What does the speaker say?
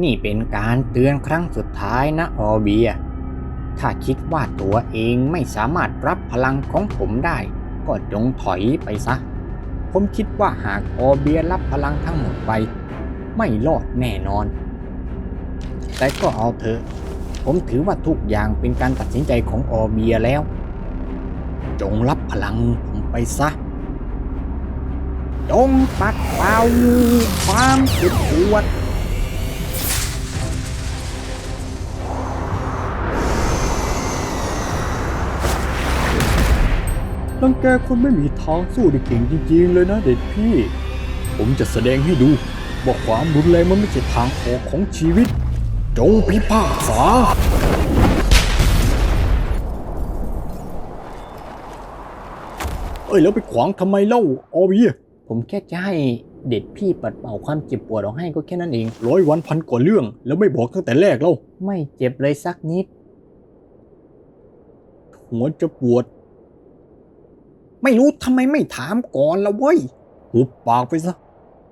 นี่เป็นการเตือนครั้งสุดท้ายนะออเบีย ถ้าคิดว่าตัวเองไม่สามารถรับพลังของผมได้ ก็จงถอยไปซะ ผมคิดว่าหากออเบียรับพลังทั้งหมดไป ไม่รอดแน่นอน แต่ก็เอาเถอะ ผมถือว่าทุกอย่างเป็นการตัดสินใจของออเบียแล้ว จงรับพลังผมไปซะจงปัดเป่าความเจ็บปวด รังแกคนไม่มีทางสู้ได้เก่งจริงๆเลยนะเด็กพี่ ผมจะแสดงให้ดูว่าความรุนแรงมันไม่ใช่ทางออกของชีวิต จงพิพากษาเอ้ยแล้วไปขวางทำไมเล่าออเบียผมแค่จะให้เด็ดพี่ปัดเป่าความเจ็บปวดออกให้ก็แค่นั้นเองร้อยวันพันกว่าเรื่อง แล้วไม่บอกตั้งแต่แรกเล่าไม่เจ็บเลยสักนิด หัวจะปวด ไม่รู้ทำไมไม่ถามก่อนละเว้ยหุบปากไปซะ